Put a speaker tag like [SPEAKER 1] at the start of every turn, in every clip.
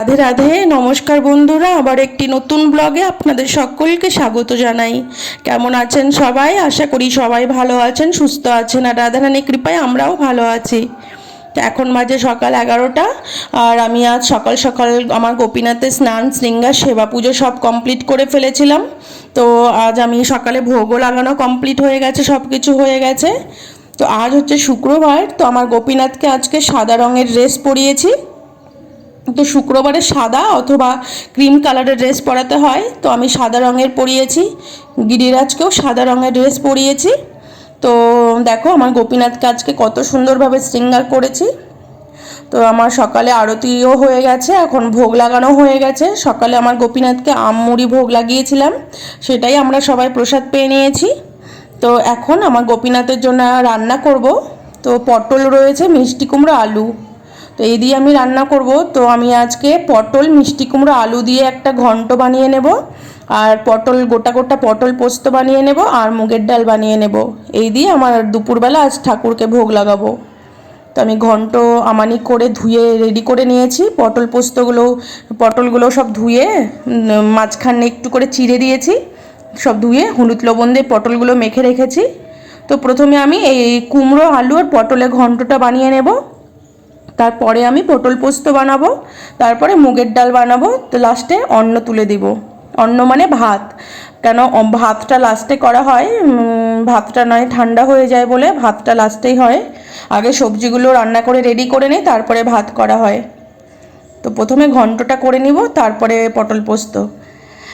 [SPEAKER 1] রাধে রাধে, নমস্কার বন্ধুরা। আবার একটি নতুন ব্লগে আপনাদের সকলকে স্বাগত জানাই। কেমন আছেন সবাই? আশা করি সবাই ভালো আছেন, সুস্থ আছেন, আর রাধারানী কৃপায় আমরাও ভালো আছি। এখন বাজে সকাল এগারোটা, আর আমি আজ সকাল সকাল আমার গোপীনাথের স্নান শৃঙ্গার সেবা পুজো সব কমপ্লিট করে ফেলেছিলাম। তো আজ আমি সকালে ভোগও লাগানো কমপ্লিট হয়ে গেছে সব কিছু হয়ে গেছে। তো আজ হচ্ছে শুক্রবার, তো আমার গোপীনাথকে আজকে সাদা রঙের ড্রেস পরিয়েছি। তো শুক্রবারে সাদা অথবা ক্রিম কালারের ড্রেস পরাতে হয়। তো আমি সাদা রঙের পরিয়েছি। গিরিরাজকেও সাদা রঙের ড্রেস পরিয়েছি। তো দেখো, আমার গোপীনাথকে আজকে কত সুন্দরভাবে শৃঙ্গার করেছি। তো আমার সকালে আরতিও হয়ে গেছে, এখন ভোগ লাগানো হয়ে গেছে। সকালে আমার গোপীনাথকে আম মুড়ি ভোগ লাগিয়েছিলাম, সেটাই আমরা সবাই প্রসাদ পেয়ে নিয়েছি। তো এখন আমার গোপীনাথের জন্য রান্না করব। তো পটল রয়েছে, মিষ্টি কুমড়ো, আলু। তো এই দিয়ে আমি রান্না করব। তো আমি আজকে পটল, মিষ্টি কুমড়ো, আলু দিয়ে একটা ঘন্ট বানিয়ে নেব। আর পটল, গোটা গোটা পটল পোস্ত বানিয়ে নেব আর মুগের ডাল বানিয়ে নেব। এই দিয়ে আমার দুপুরবেলা আজ ঠাকুরকে ভোগ লাগাবো। তো আমি ঘন্ট আমানি করে ধুয়ে রেডি করে নিয়েছি। পটল পোস্তগুলো, পটলগুলো সব ধুয়ে মাঝখানে একটু করে চিড়ে দিয়েছি। সব ধুয়ে হলুদ লবণ দিয়ে পটলগুলো মেখে রেখেছি। তো প্রথমে আমি এই কুমড়ো, আলু আর পটলের ঘন্টটা বানিয়ে নেব। তারপরে আমি পটল পোস্ত বানাবো, তারপরে মুগের ডাল বানাবো, তো লাস্টে অন্ন তুলে দিব। অন্ন মানে ভাত। কেন ভাতটা লাস্টে করা হয় ভাতটা নয়, ঠান্ডা হয়ে যায় বলে ভাতটা লাস্টেই হয়। আগে সবজিগুলো রান্না করে রেডি করে নিই, তারপরে ভাত করা হয়। তো প্রথমে ঘন্টটা করে নিব, তারপরে পটল পোস্ত।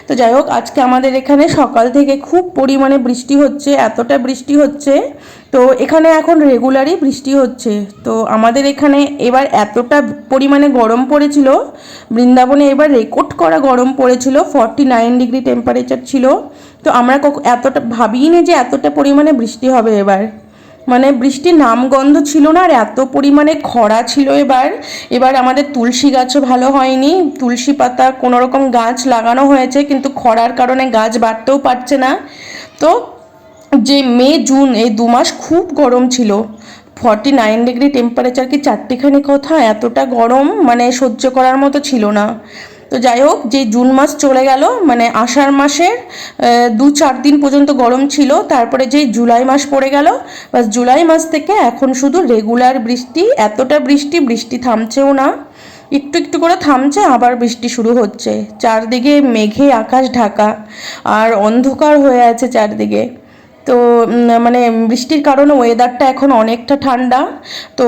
[SPEAKER 1] তো যাই হোক, আজকে আমাদের এখানে সকাল থেকে খুব পরিমাণে বৃষ্টি হচ্ছে, এতটা বৃষ্টি হচ্ছে। তো এখানে এখন রেগুলারই বৃষ্টি হচ্ছে। তো আমাদের এখানে এবার এতটা পরিমাণে গরম পড়েছিল, বৃন্দাবনে এবার রেকর্ড করা গরম পড়েছিল ফর্টি নাইন ডিগ্রি টেম্পারেচার ছিল। তো আমরা এতটা ভাবিনি যে এতটা পরিমাণে বৃষ্টি হবে এবার। মানে বৃষ্টির নামগন্ধ ছিল না আর এত পরিমাণে খরা ছিল এবার। এবার আমাদের তুলসী গাছও ভালো হয়নি। তুলসী পাতা কোনো রকম গাছ লাগানো হয়েছে কিন্তু খরার কারণে গাছ বাড়তেও পারছে না। তো যে মে, জুন এই দু মাস খুব গরম ছিল। ফর্টি নাইন ডিগ্রি টেম্পারেচার কি চারটিখানি কথা? এতটা গরম মানে সহ্য করার মতো ছিল না। তো যাই হোক যে জুন মাস চলে গেল মানে আষাঢ় মাসের দু চার দিন পর্যন্ত গরম ছিল, তারপরে যে জুলাই মাস পড়ে গেল, বাস জুলাই মাস থেকে এখন শুধু রেগুলার বৃষ্টি, এতটা বৃষ্টি বৃষ্টি থামছেও না, একটু একটু করে থামছে, আবার বৃষ্টি শুরু হচ্ছে, চারদিকে মেঘে আকাশ ঢাকা, আর অন্ধকার হয়ে আছে চারদিকে, তো মানে বৃষ্টির কারণে ওয়েদারটা এখন অনেকটা ঠান্ডা, তো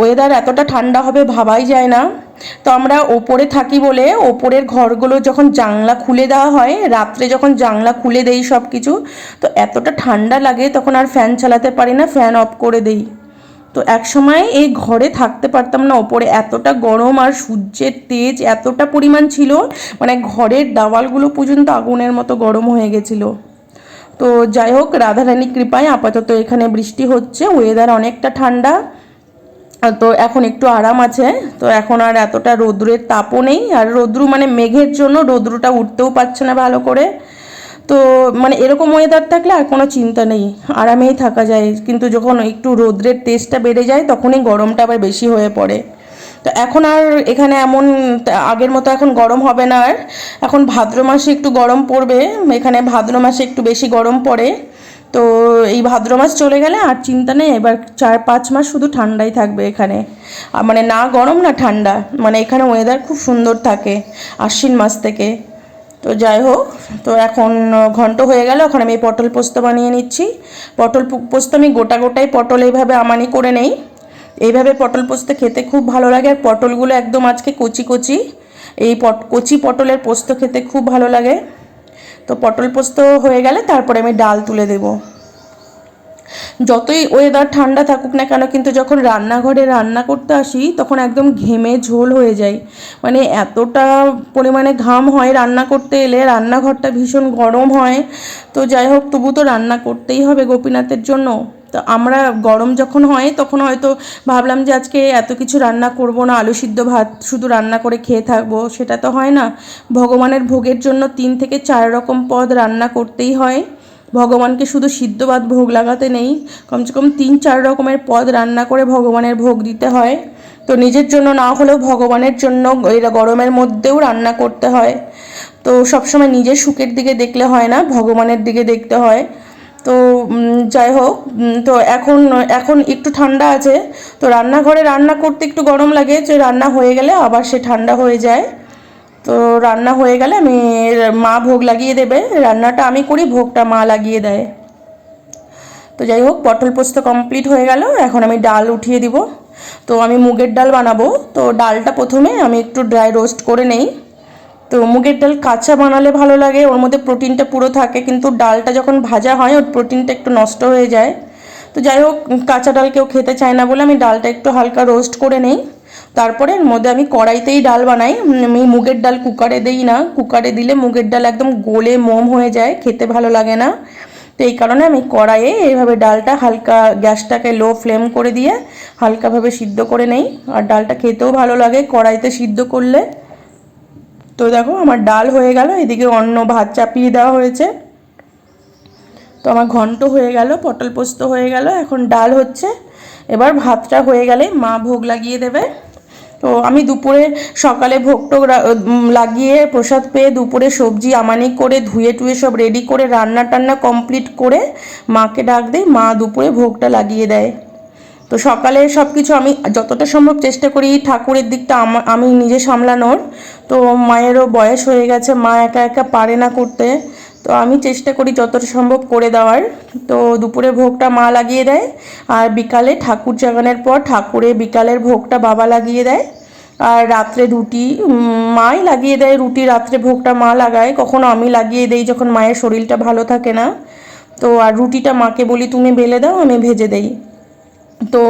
[SPEAKER 1] ওয়েদার এতটা ঠান্ডা হবে ভাবাই যায় না। তো আমরা ওপরে থাকি বলে ওপরের ঘরগুলো যখন জানলা খুলে দেওয়া হয়, রাত্রে যখন জানলা খুলে দেই সব কিছু তো এতটা ঠান্ডা লাগে তখন আর ফ্যান চালাতে পারি না, ফ্যান অফ করে দেই। তো এক সময় এই ঘরে থাকতে পারতাম না, ওপরে এতটা গরম আর সূর্যের তেজ এতটা পরিমাণ ছিল মানে ঘরের দেওয়ালগুলো পর্যন্ত আগুনের মতো গরম হয়ে গেছিল। তো যাই হোক, রাধারানী কৃপায় আপাতত এখানে বৃষ্টি হচ্ছে ওয়েদার অনেকটা ঠান্ডা। তো এখন একটু আরাম আছে, তো এখন আর এতটা রৌদ্রের তাপও নেই, আর রৌদ্রু মানে মেঘের জন্য রৌদ্রুটা উঠতেও পারছে না ভালো করে। তো মানে এরকম ওয়েদার থাকলে আর কোনো চিন্তা নেই, আরামেই থাকা যায়, কিন্তু যখন একটু রৌদ্রের তেজটা বেড়ে যায় তখনই গরমটা আবার বেশি হয়ে পড়ে। তো এখন আর এখানে এমন আগের মতো এখন গরম হবে না আর, এখন ভাদ্র মাসে একটু গরম পড়বে, এখানে ভাদ্র মাসে একটু বেশি গরম পড়ে। তো এই ভাদ্র মাস চলে গেলে আর চিন্তা নেই, এবার চার পাঁচ মাস শুধু ঠান্ডাই থাকবে এখানে। আর মানে না গরম, না ঠান্ডা। মানে এখানে ওয়েদার খুব সুন্দর থাকে আশ্বিন মাস থেকে। তো যাই হোক, তো এখন ঘন্ট হয়ে গেল ওখানে আমি পটল পোস্ত বানিয়ে নিচ্ছি। পটল পোস্ত আমি গোটা গোটাই পটল এইভাবে আমানি করে নেই। এইভাবে পটল পোস্ত খেতে খুব ভালো লাগে, আর পটলগুলো একদম আজকে কচি কচি। এই পট, কচি পটলের পোস্ত খেতে খুব ভালো লাগে। তো পটল পোস্ত হয়ে গেলে তারপরে আমি ডাল তুলে দেব। যতই ওয়েদার ঠান্ডা থাকুক না কেন, কিন্তু যখন রান্নাঘরে রান্না করতে আসি, তখন একদম ঘেমে ঝোল হয়ে যায়। মানে এতটা পরিমাণে ঘাম হয় রান্না করতে এলে, রান্নাঘরটা ভীষণ গরম হয়। তো যাই হোক, তবু তো রান্না করতেই হবে গোপীনাথের জন্য। তো আমরা গরম যখন হয়, তখন হয়তো ভাবলাম যে আজকে এত কিছু রান্না করব না, আলু সিদ্ধ ভাত শুধু রান্না করে খেয়ে থাকব, সেটা তো হয় না। ভগবানের ভোগের জন্য তিন থেকে চার রকম পদ রান্না করতেই হয়। ভগবানকে শুধু সিদ্ধ ভাত ভোগ লাগাতে নেই, কমসে কম তিন চার রকমের পদ রান্না করে ভগবানের ভোগ দিতে হয়। তো নিজের জন্য না হলেও ভগবানের জন্য এই গরমের মধ্যেও রান্না করতে হয়। তো সবসময় নিজের সুখের দিকে দেখলে হয় না, ভগবানের দিকে দেখতে হয়। তো যাই হোক তো এখন এখন একটু ঠান্ডা আছে। তো রান্নাঘরে রান্না করতে একটু গরম লাগে, যে রান্না হয়ে গেলে আবার সে ঠান্ডা হয়ে যায়। তো রান্না হয়ে গেলে আমি, মা ভোগ লাগিয়ে দেবে। রান্নাটা আমি করি, ভোগটা মা লাগিয়ে দেয়। তো যাই হোক, পটল পোস্ত কমপ্লিট হয়ে গেল। এখন আমি ডাল উঠিয়ে দিব। তো আমি মুগের ডাল বানাবো। তো ডালটা প্রথমে আমি একটু ড্রাই রোস্ট করে নেই। তো মুগের ডাল কাঁচা বানালে ভালো লাগে, ওর মধ্যে প্রোটিনটা পুরো থাকে, কিন্তু ডালটা যখন ভাজা হয়, ওর প্রোটিনটা একটু নষ্ট হয়ে যায়। তো যাই হোক, কাঁচা ডাল কেউ খেতে চায় না বলে আমি ডালটা একটু হালকা রোস্ট করে নেই। তারপরে এর মধ্যে আমি কড়াইতেই ডাল বানাই। আমি মুগের ডাল কুকারে দেই না, কুকারে দিলে মুগের ডাল একদম গোলে মোম হয়ে যায়, খেতে ভালো লাগে না। তো এই কারণে আমি কড়াইয়ে এইভাবে ডালটা হালকা গ্যাসটাকে লো ফ্লেম করে দিয়ে হালকাভাবে সিদ্ধ করে নেই। আর ডালটা খেতেও ভালো লাগে কড়াইতে সিদ্ধ করলে। তো দেখো আমার ডাল হয়ে গেল, এদিকে অন্য ভাত চাপিয়ে দেওয়া হয়েছে। তো আমার ঘন্ট হয়ে গেল, পটল পোস্ত হয়ে গেল, এখন ডাল হচ্ছে। এবার ভাতটা হয়ে গেলে মা ভোগ লাগিয়ে দেবে। তো আমি দুপুরে সকালে ভোগ টোগ লাগিয়ে প্রসাদ পেয়ে দুপুরে সবজি আমানি করে, ধুয়ে টুয়ে সব রেডি করে, রান্না টান্না কমপ্লিট করে মাকে ডাক দিই, মা দুপুরে ভোগটা লাগিয়ে দেয়। তো সকালে সব কিছু আমি যতটা সম্ভব চেষ্টা করি, ঠাকুরের দিকটা আমা- নিজে সামলানোর। তো মায়েরও বয়স হয়ে গেছে, মা একা একা পারে না করতে। তো আমি চেষ্টা করি যতটা সম্ভব করে দেওয়ার। তো দুপুরে ভোগটা মা লাগিয়ে দেয়, আর বিকালে ঠাকুর জাগানোর পর ঠাকুরে বিকালের ভোগটা বাবা লাগিয়ে দেয়। আর রাত্রে রুটি মাই লাগিয়ে দেয় রুটি, রাত্রে ভোগটা মা লাগায়। কখনো আমি লাগিয়ে দেই যখন মায়ের শরীরটা ভালো থাকে না। তো আর রুটিটা মাকে বলি, তুমি বেলে দাও, আমি ভেজে দেই। তো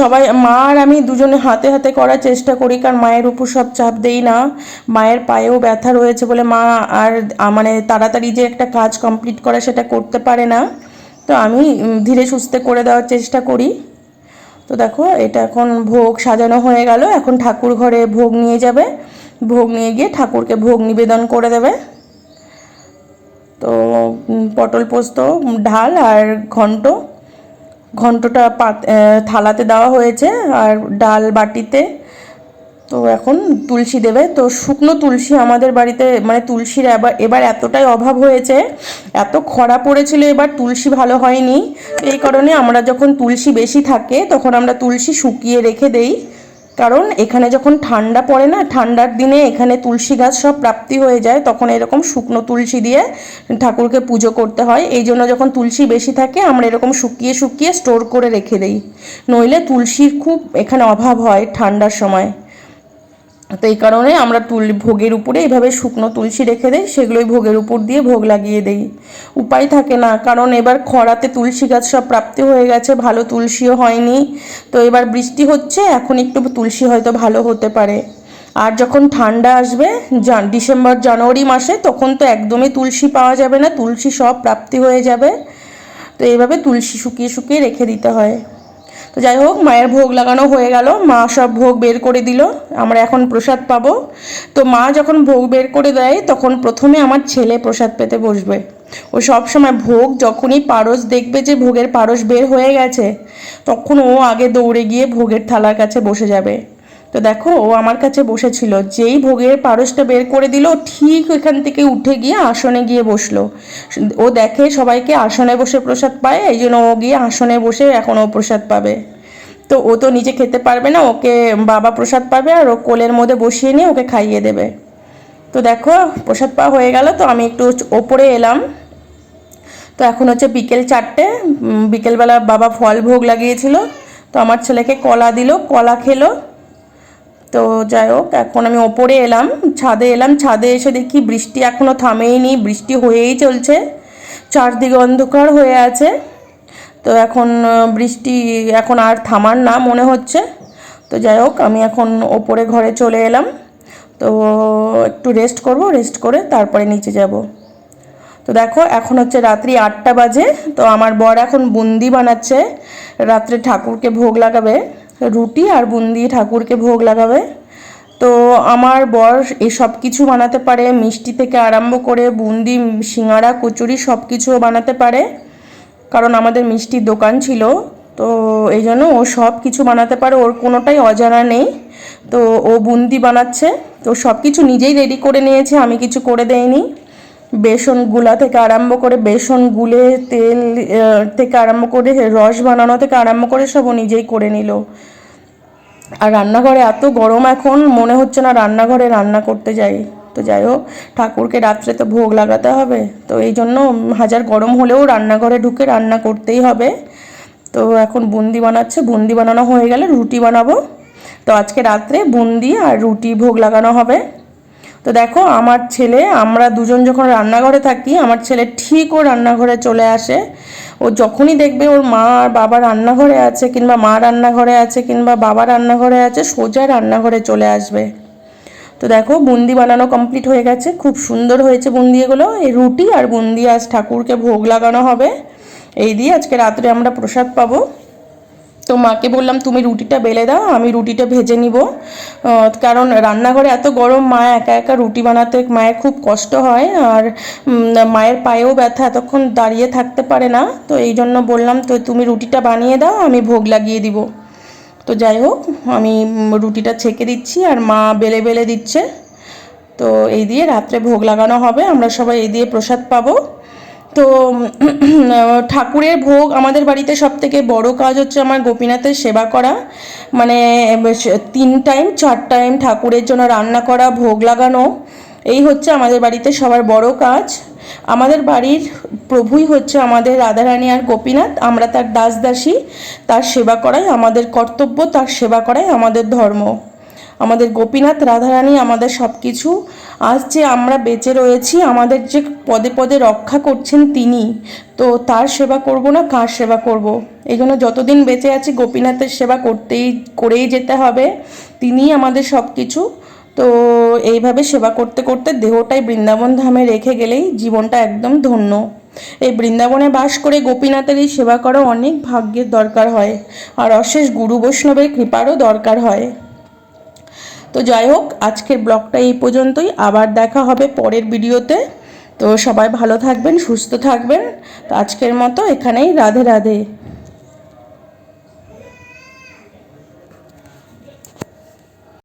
[SPEAKER 1] সবাই, মা আর আমি দুজনে হাতে হাতে করার চেষ্টা করি, কারণ মায়ের উপর সব চাপ দেই না। মায়ের পায়েও ব্যথা রয়েছে বলে মা আর মানে তাড়াতাড়ি যে একটা কাজ কমপ্লিট করা সেটা করতে পারে না। তো আমি ধীরে সুস্থে করে দেওয়ার চেষ্টা করি। তো দেখো, এটা এখন ভোগ সাজানো হয়ে গেল। এখন ঠাকুর ঘরে ভোগ নিয়ে যাবে। ভোগ নিয়ে গিয়ে ঠাকুরকে ভোগ নিবেদন করে দেবে। তো পটল পোস্ত ঢাল আর ঘন্ট ঘন্টটা পাত থালাতে দেওয়া হয়েছে আর ডাল বাটিতে। তো এখন তুলসী দেবে। তো শুকনো তুলসী আমাদের বাড়িতে মানে তুলসীর এবার এবার এতটাই অভাব হয়েছে, এত খরা পড়েছিল এবার তুলসী ভালো হয়নি। এই কারণে আমরা যখন তুলসী বেশি থাকে, তখন আমরা তুলসী শুকিয়ে রেখে দেই। কারণ এখানে যখন ঠান্ডা পড়ে না, ঠান্ডার দিনে এখানে তুলসী গাছ সব প্রাপ্তি হয়ে যায়, তখন এরকম শুকনো তুলসী দিয়ে ঠাকুরকে পুজো করতে হয়। এই জন্য যখন তুলসী বেশি থাকে, আমরা এরকম শুকিয়ে শুকিয়ে স্টোর করে রেখে দিই। নইলে তুলসীর খুব এখানে অভাব হয় ঠান্ডার সময়। তো এই কারণে আমরা তুল, ভোগের উপরে এইভাবে শুকনো তুলসী রেখে দেই, সেগুলোই ভোগের উপর দিয়ে ভোগ লাগিয়ে দেই। উপায় থাকে না, কারণ এবার খরাতে তুলসী গাছ সব প্রাপ্তি হয়ে গেছে, ভালো তুলসীও হয়নি। তো এবার বৃষ্টি হচ্ছে, এখন একটু তুলসী হয়তো ভালো হতে পারে। আর যখন ঠান্ডা আসবে, জান, ডিসেম্বর, জানুয়ারি মাসে, তখন তো একদমই তুলসী পাওয়া যাবে না, তুলসী সব প্রাপ্তি হয়ে যাবে। তো এইভাবে তুলসী শুকিয়ে শুকিয়ে রেখে দিতে হয়। তো যাই হোক, মায়ের ভোগ লাগানো হয়ে গেল। মা সব ভোগ বের করে দিল। আমরা এখন প্রসাদ পাবো। তো মা যখন ভোগ বের করে দেয়, তখন প্রথমে আমার ছেলে প্রসাদ পেতে বসবে। ও সব সময় ভোগ যখনই পারস দেখবে যে ভোগের পারস বের হয়ে গেছে, তখন ও আগে দৌড়ে গিয়ে ভোগের থালার কাছে বসে যাবে। তো দেখো, ও আমার কাছে বসেছিল। যেই ভোগের পারসটা বের করে দিল, ঠিক ওইখান থেকে উঠে গিয়ে আসনে গিয়ে বসল। ও দেখে সবাইকে আসনে বসে প্রসাদ পায়, এই জন্য ও গিয়ে আসনে বসে এখন ও প্রসাদ পাবে। তো ও তো নিজে খেতে পারবে না, ওকে বাবা প্রসাদ পাবে আর ও কোলের মধ্যে বসিয়ে নিয়ে ওকে খাইয়ে দেবে। তো দেখো, প্রসাদ পাওয়া হয়ে গেল, তো আমি একটু ওপরে এলাম। তো এখন হচ্ছে বিকেল চারটে বিকেলবেলা বাবা ফল ভোগ লাগিয়েছিল। তো আমার ছেলেকে কলা দিল, কলা খেলো। তো যাই হোক, এখন আমি ওপরে এলাম, ছাদে এলাম, ছাদে এসে দেখি বৃষ্টি এখনও থামেইনি বৃষ্টি হয়েই চলছে, চারদিকে অন্ধকার হয়ে আছে। তো এখন বৃষ্টি এখন আর থামার না মনে হচ্ছে। তো যাই হোক, আমি এখন ওপরে ঘরে চলে এলাম। তো একটু রেস্ট করব রেস্ট করে তারপরে নিচে যাব। তো দেখো, এখন হচ্ছে রাত্রি আটটা বাজে, তো আমার বর এখন বুন্দি বানাচ্ছে, রাত্রে ঠাকুরকে ভোগ লাগাবে। রুটি আর বুন্দি ঠাকুরকে ভোগ লাগাবে। তো আমার বর এসব কিছু বানাতে পারে, মিষ্টি থেকে আরম্ভ করে বুন্দি সিঙ্গারা কচুরি সব কিছুও বানাতে পারে। কারণ আমাদের মিষ্টির দোকান ছিল, তো এই জন্য ও সব কিছু বানাতে পারে। ওর কোনোটাই অজানা নেই। তো ও বুন্দি বানাচ্ছে, তো সব কিছু নিজেই রেডি করে নিয়েছে, আমি কিছু করে দেইনি। বেসনগুলা থেকে আরম্ভ করে বেসন গুলে তেল থেকে আরম্ভ করে রস বানানো থেকে আরম্ভ করে সব নিজেই করে নিল। আর রান্নাঘরে এত গরম এখন, মনে হচ্ছে না রান্নাঘরে রান্না করতে যাই। তো যাই হোক, ঠাকুরকে রাত্রে তো ভোগ লাগাতে হবে। তো এই জন্য হাজার গরম হলেও রান্নাঘরে ঢুকে রান্না করতেই হবে। তো এখন বুন্দি বানাচ্ছে, বুন্দি বানানো হয়ে গেলে রুটি বানাবো। তো আজকে রাত্রে বুন্দি আর রুটি ভোগ লাগানো হবে। তো দেখো, আমার ছেলে, আমরা দুজন যখন রান্নাঘরে থাকি, আমার ছেলে ঠিক ও রান্নাঘরে চলে আসে। ও যখনই দেখবে ওর মা আর বাবা রান্নাঘরে আছে, কিংবা মা রান্নাঘরে আছে, কিংবা বাবা রান্নাঘরে আছে, সোজা রান্নাঘরে চলে আসবে। তো দেখো, বুন্দি বানানো কমপ্লিট হয়ে গেছে। খুব সুন্দর হয়েছে বুন্দি এগুলো এই রুটি আর বুন্দি আজ ঠাকুরকে ভোগ লাগানো হবে। এই দিয়ে আজকে রাত্রে আমরা প্রসাদ পাবো। তো মাকে বললাম, তুমি রুটিটা বেলে দাও, আমি রুটিটা ভেজে নিব। কারণ রান্নাঘরে এত গরম, মা একা একা রুটি বানাতে মায়ের খুব কষ্ট হয়। আর মায়ের পায়েও ব্যথা, এতক্ষণ দাঁড়িয়ে থাকতে পারে না। তো এই জন্য বললাম, তো তুমি রুটিটা বানিয়ে দাও, আমি ভোগ লাগিয়ে দিব। তো যাই হোক, আমি রুটিটা ছেঁকে দিচ্ছি, আর মা বেলে বেলে দিচ্ছে। তো এই দিয়ে রাত্রে ভোগ লাগানো হবে। আমরা সবাই এই দিয়ে প্রসাদ পাবো। তো ঠাকুরের ভোগ আমাদের বাড়িতে সব থেকে বড় কাজ হচ্ছে আমার গোপীনাথের সেবা করা। মানে তিন টাইম চার টাইম ঠাকুরের জন্য রান্না করা, ভোগ লাগানো, এই হচ্ছে আমাদের বাড়িতে সবার বড় কাজ। আমাদের বাড়ির প্রভুই হচ্ছে আমাদের রাধারানী আর গোপীনাথ, আমরা তার দাস দাসী তার সেবা করাই, আমাদের কর্তব্য তার সেবা করাই, আমাদের ধর্ম। আমাদের গোপীনাথ, রাধারানী, আমাদের সব কিছু আজ যে আমরা বেঁচে রয়েছি, আমাদের যে পদে পদে রক্ষা করছেন তিনি, তো তার সেবা করব না, কার সেবা করব? এই জন্য যতদিন বেঁচে আছি, গোপীনাথের সেবা করতেই, করেই যেতে হবে। তিনিই আমাদের সব কিছু তো এইভাবে সেবা করতে করতে দেহটাই বৃন্দাবন ধামে রেখে গেলেই জীবনটা একদম ধন্য। এই বৃন্দাবনে বাস করে গোপীনাথের এই সেবা করা অনেক ভাগ্যের দরকার হয়। আর অশেষ গুরু বৈষ্ণবের কৃপারও দরকার হয়। তো যাই হোক, আজকের ব্লগটা এই পর্যন্তই। আবার দেখা হবে পরের ভিডিওতে। তো সবাই ভালো থাকবেন, সুস্থ থাকবেন। তো আজকের মতো এখানেই। রাধে রাধে।